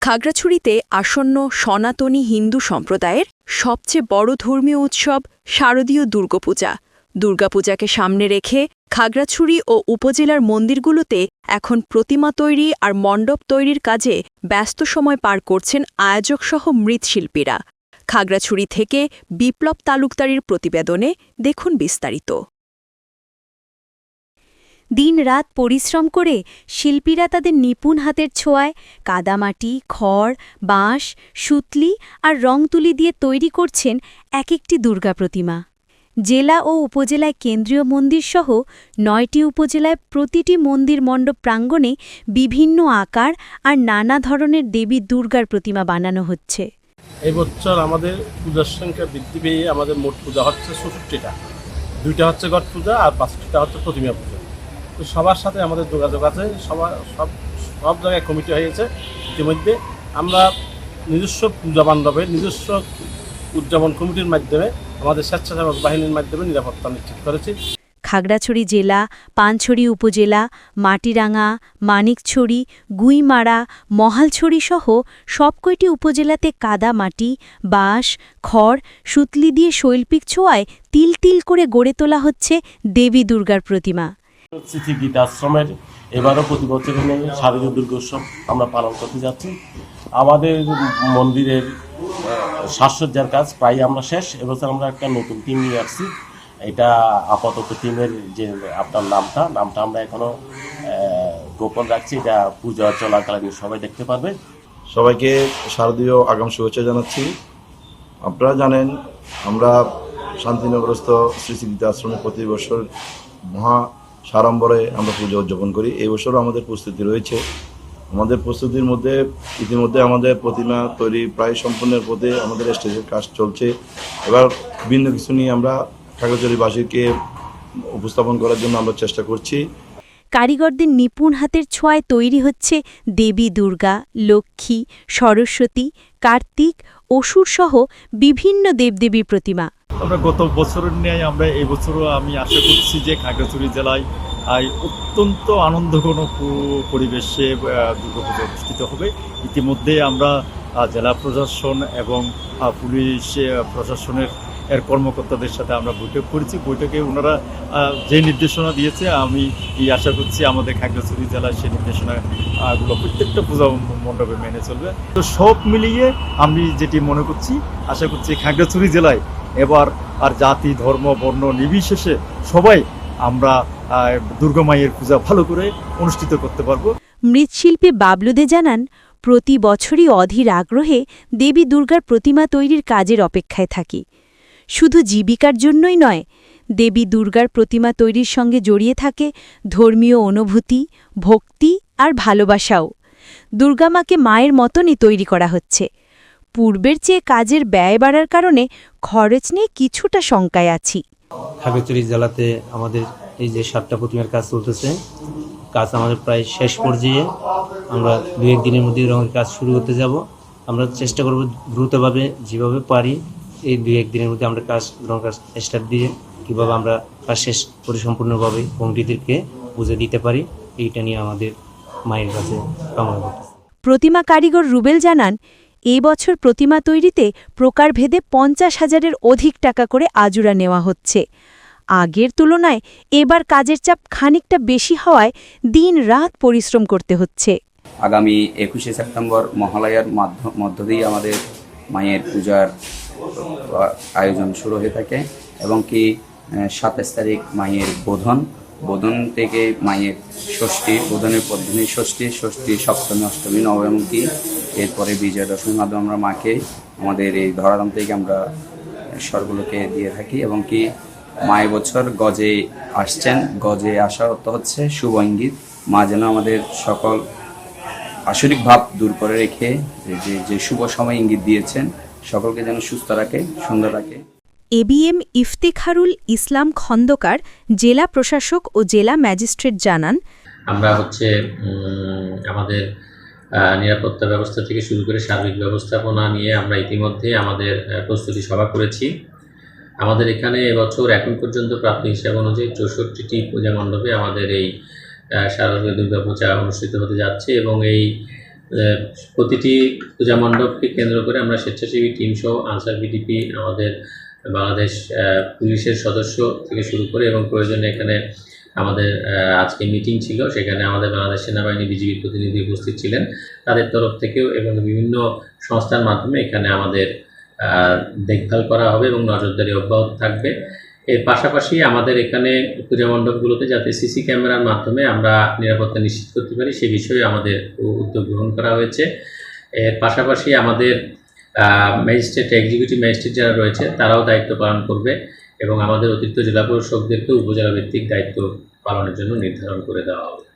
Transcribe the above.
খাগড়াছড়িতে আসন্ন সনাতনী হিন্দু সম্প্রদায়ের সবচেয়ে বড় ধর্মীয় উৎসব শারদীয় দুর্গাপূজা। দুর্গাপূজাকে সামনে রেখে খাগড়াছড়ি ও উপজেলার মন্দিরগুলোতে এখন প্রতিমা তৈরি আর মণ্ডপ তৈরির কাজে ব্যস্ত সময় পার করছেন আয়োজকসহ মৃৎশিল্পীরা। খাগড়াছড়ি থেকে বিপ্লব তালুকদারির প্রতিবেদনে দেখুন বিস্তারিত। দিনরাত পরিশ্রম করে শিল্পীরা তাদের নিপুণ হাতের ছোঁয়ায় কাদামাটি, খড়, বাঁশ, সুতলি আর রং তুলি দিয়ে তৈরি করছেন এক একটি দুর্গা প্রতিমা। জেলা ও উপজেলায় কেন্দ্রীয় মন্দিরসহ নয়টি উপজেলায় প্রতিটি মন্দির মণ্ডপ প্রাঙ্গণে বিভিন্ন আকার আর নানা ধরনের দেবী দুর্গার প্রতিমা বানানো হচ্ছে। এই বছর আমাদের পূজার সংখ্যা বৃদ্ধি পেয়ে আমাদের মোট পূজা হচ্ছে চৌষট্টিটা। দুইটা হচ্ছে গট পূজা আর পাঁচটিটা হচ্ছে প্রতিমা পূজা। তো সবার সাথে আমাদের যোগাযোগ আছে, সবার সব সব জায়গায় কমিটি হয়েছে ইতিমধ্যে। আমরা নিজস্ব পূজা বান্ধবের নিজস্ব উদযাপন কমিটির মাধ্যমে, আমাদের স্বেচ্ছাসেবক বাহিনীর মাধ্যমে নিরাপত্তা নিশ্চিত করেছি। খাগড়াছড়ি জেলা, পানছড়ি উপজেলা মাটিরাঙ্গা মানিকছড়ি, গুইমারা, মহালছড়ি সহ সব কয়টি উপজেলাতে কাদা মাটি, বাঁশ, খড়, সুতলি দিয়ে শৈল্পিক ছোঁয়ায় তিল তিল করে গড়ে তোলা হচ্ছে দেবী দুর্গার প্রতিমা। স্মৃতি গীতাশ্রমের এবারও প্রতি বছর শারদীয় দুর্গোৎসব আমরা পালন করতে যাচ্ছি। আমাদের মন্দিরের সাজসজ্জার কাজ প্রায় আমরা শেষ। এবছর আমরা একটা নতুন টিম নিয়ে আসছি। এটা আপাতত টিমের যে আপনার নামটা নামটা আমরা এখনও গোপন রাখছি। এটা পূজা চলাকালীন সবাই দেখতে পারবে। সবাইকে শারদীয় আগাম শুভেচ্ছা জানাচ্ছি। আপনারা জানেন, আমরা শান্তিনগরস্থ শ্রী শ্রী আশ্রমে প্রতি বছর মহা সাড়ম্বরে আমরা পুজো উদযাপন করি। এই বছরও আমাদের প্রস্তুতি রয়েছে। আমাদের প্রস্তুতির মধ্যে, ইতিমধ্যে আমাদের প্রতিমা তৈরি প্রায় সম্পূর্ণের পথে আমাদের স্টেজের কাজ চলছে। এবার ভিন্ন কিছু নিয়ে আমরা কাগজবাসীকে উপস্থাপন করার জন্য আমরা চেষ্টা করছি। কারিগরদের নিপুণ হাতের ছোঁয়ায় তৈরি হচ্ছে দেবী দুর্গা, লক্ষ্মী, সরস্বতী, কার্তিক অসুরসহ বিভিন্ন দেবদেবীর প্রতিমা। আমরা গত বছরের ন্যায় আমরা এই বছরও আমি আশা করছি যে খাগড়াছড়ি জেলায় অত্যন্ত আনন্দঘন পরিবেশে দুর্গাপূজা অনুষ্ঠিত হবে। ইতিমধ্যে আমরা জেলা প্রশাসন এবং পুলিশ প্রশাসনের এর কর্মকর্তাদের সাথে আমরা বৈঠক করেছি। বৈঠকে ওনারা যে নির্দেশনা দিয়েছে আমি এই আশা করছি আমাদের খাগড়াছড়ি জেলায় সেই নির্দেশনাগুলো প্রত্যেকটা পূজা মণ্ডপে মেনে চলবে। তো সব মিলিয়ে আমি যেটি মনে করছি আশা করছি খাগড়াছড়ি জেলায় এবার আর জাতি ধর্ম বর্ণ নির্বিশেষে সবাই আমরা আহ, দুর্গা মায়ের পূজা ভালো করে অনুষ্ঠিত করতে পারব। মৃৎশিল্পী বাবলুদে জানান প্রতি বছরই অধীর আগ্রহে দেবী দুর্গার প্রতিমা তৈরির কাজের অপেক্ষায় থাকি। শুধু জীবিকার জন্যই নয়, দেবী দুর্গার প্রতিমা তৈরির সঙ্গে জড়িয়ে থাকে ধর্মীয় অনুভূতি, ভক্তি আর ভালোবাসাও। দুর্গামাকে মায়ের মতনই তৈরি করা হচ্ছে। পূর্বের চেয়ে কাজের ব্যয় বাড়ার কারণে খরচ নিয়ে কিছুটা শঙ্কায় আছি। খাগড়াছড়ি জেলাতে আমাদের এই যে সাতটা প্রতিমার কাজ চলতেছে, কাজ আমাদের প্রায় শেষ পর্যায়ে। আমরা দু একদিনের মধ্যে রঙের কাজ শুরু করতে যাব। আমরা চেষ্টা করব দ্রুতভাবে যেভাবে পারি এই দুই এক দিনের মধ্যে আমরা কাজ রঙের কাজ স্টার্ট দিয়ে কীভাবে আমরা কাজ শেষ পরিসম্পূর্ণভাবে কমিটিদেরকে বুঝে দিতে পারি এইটা নিয়ে আমাদের মায়ের কাছে কামনা করতেছি। প্রতিমা কারিগর রুবেল জানান এই বছর প্রতিমা তৈরিতে প্রকারভেদে পঞ্চাশ হাজারের অধিক টাকা করে আজুরা নেওয়া হচ্ছে। আগের তুলনায় এবার কাজের চাপ খানিকটা বেশি হওয়ায় দিন রাত পরিশ্রম করতে হচ্ছে। আগামী একুশে সেপ্টেম্বর মহালয়ার মধ্য দিয়ে আমাদের মায়ের পূজার আয়োজন শুরু হয়ে থাকে এবং কি সাতাশ তারিখ মায়ের বোধন। বোধন থেকে মায়ের ষষ্ঠী, বোধনের পদ্ধতি ষষ্ঠী ষষ্ঠী, সপ্তমী, অষ্টমী, নবমী, এরপরে বিজয়া দশমীর মাধ্যমে আমরা মাকে আমাদের এই ধরাধাম থেকে আমরা স্বরগুলোকে দিয়ে থাকি এবং কি মায় বছর গজে আসছেন। গজে আসা অর্থ হচ্ছে শুভ ইঙ্গিত। মা যেন আমাদের সকল আসরিক ভাব দূর করে রেখে যে- যে শুভ সময় ইঙ্গিত দিয়েছেন সকলকে যেন সুস্থ রাখে সুন্দর রাখে। এবিএম ইফতেখারুল ইসলাম খন্দকার জেলা প্রশাসক ও জেলা ম্যাজিস্ট্রেট জানান আমরা হচ্ছে আমাদের নিরাপত্তা ব্যবস্থা থেকে শুরু করে সার্বিক ব্যবস্থাপনা নিয়ে আমরা ইতিমধ্যে আমাদের প্রস্তুতি সভা করেছি। আমাদের এখানে এবছর এখন পর্যন্ত প্রাপ্ত হিসাব অনুযায়ী চৌষট্টিটি পূজা মণ্ডপে আমাদের এই শারদীয় দুর্গা পূজা অনুষ্ঠিত হতে যাচ্ছে এবং এই প্রতিটি পূজা মণ্ডপকে কেন্দ্র করে আমরা স্বেচ্ছাসেবী টিম সহ আনসার বিডিপি আমাদের বাংলাদেশ পুলিশের সদস্য থেকে শুরু করে এবং প্রয়োজনে এখানে আমাদের আজকে মিটিং ছিল, সেখানে আমাদের বাংলাদেশ সেনাবাহিনী বিজিবির প্রতিনিধি উপস্থিত ছিলেন তাদের তরফ থেকেও এবং বিভিন্ন সংস্থার মাধ্যমে এখানে আমাদের দেখভাল করা হবে এবং নজরদারি অব্যাহত থাকবে। এর পাশাপাশি আমাদের এখানে পূজা মণ্ডপগুলোতে যাতে সিসি ক্যামেরার মাধ্যমে আমরা নিরাপত্তা নিশ্চিত করতে পারি, সে বিষয়ে আমাদের উদ্যোগ গ্রহণ করা হয়েছে। এর পাশাপাশি আমাদের ম্যাজিস্ট্রেট এক্সিকিউটিভ ম্যাজিস্ট্রেট যারা রয়েছে, তারাও দায়িত্ব পালন করবে এবং আমাদের অতিরিক্ত জেলা প্রশাসকদেরকেও উপজেলা ভিত্তিক দায়িত্ব পালনের জন্য নির্ধারণ করে দেওয়া হবে।